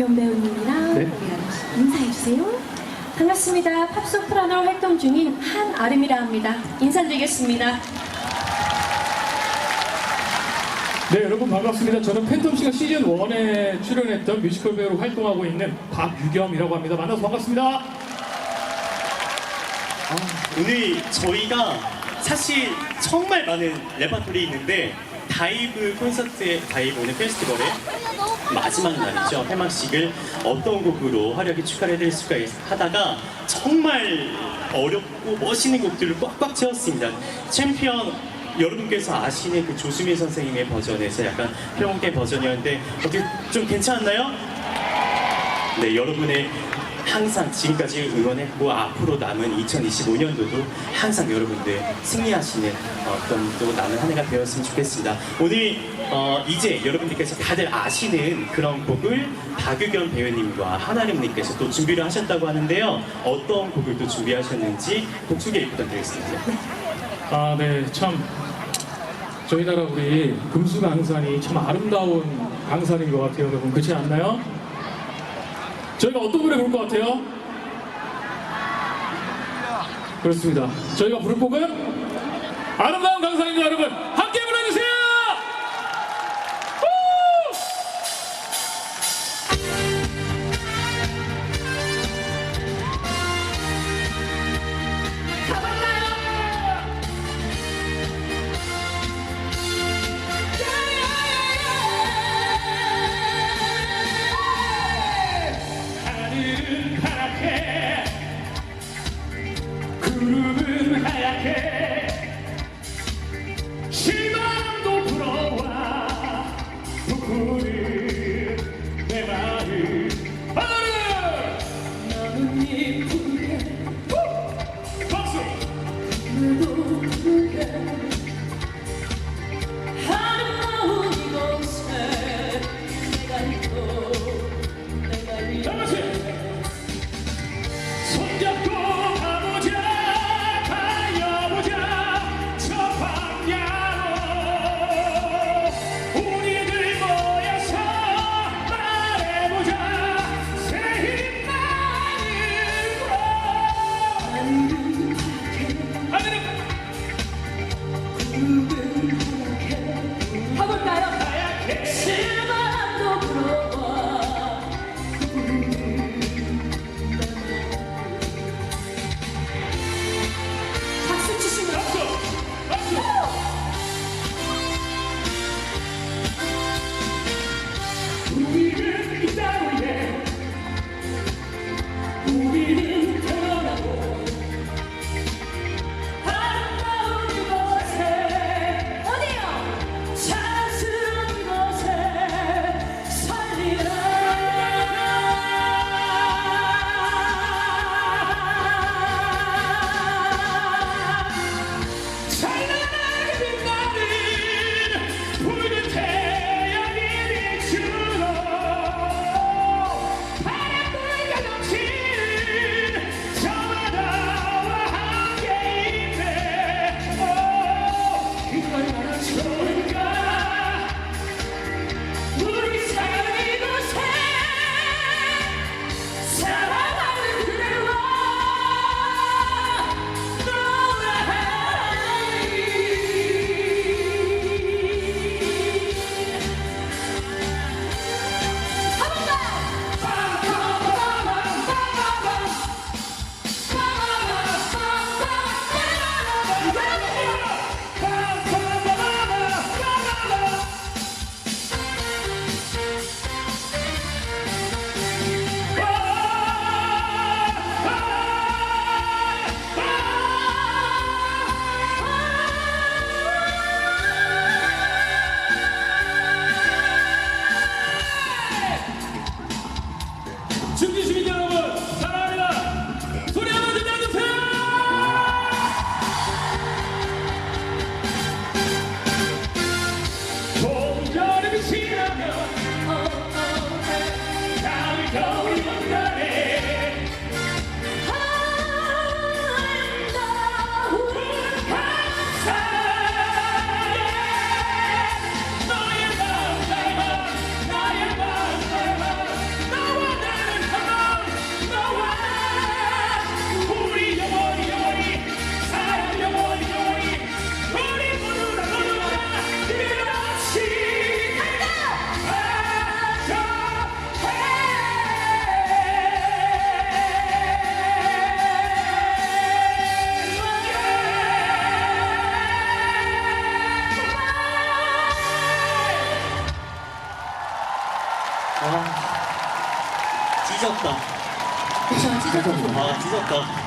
박유경 배우님이랑 네. 인사해 주세요. 반갑습니다. 팝소프라노 활동 중인 한아름이라 합니다. 인사드리겠습니다. 네, 여러분 반갑습니다. 저는 팬텀씨가 시즌 1에 출연했던 뮤지컬 배우로 활동하고 있는 박유겸이라고 합니다. 만나서 반갑습니다. 오늘 저희가 사실 정말 많은 레파토리 있는데 다이브 콘서트의 다이브 오늘 페스티벌의 마지막 날이죠. 폐막식을 어떤 곡으로 화려하게 축하를 해드릴 수가 있- 하다가 정말 어렵고 멋있는 곡들을 꽉꽉 채웠습니다. 챔피언 여러분께서 아시는 그 조수미 선생님의 버전에서 약간 평온계 버전이었는데 어떻게 좀 괜찮았나요? 네, 여러분의 항상 지금까지 응원했고 앞으로 남은 2025년도도 항상 여러분들 승리하시는 어떤 또 남은 한 해가 되었으면 좋겠습니다. 오늘 어, 이제 여러분들께서 다들 아시는 그런 곡을 박유경 배우님과 하나림님께서 또 준비를 하셨다고 하는데요. 어떤 곡을 또 준비하셨는지 곡 소개 부탁드리겠습니다. 아, 네, 참 저희 나라 우리 금수 강산이 참 아름다운 강산인 것 같아요, 여러분. 그렇지 않나요? 저희가 어떤 노래 부를 것 같아요? 그렇습니다. 저희가 부를 곡은 아름다운 강 오, 얼 찢었다. 그쵸, 찢었죠. 아, 찢었다.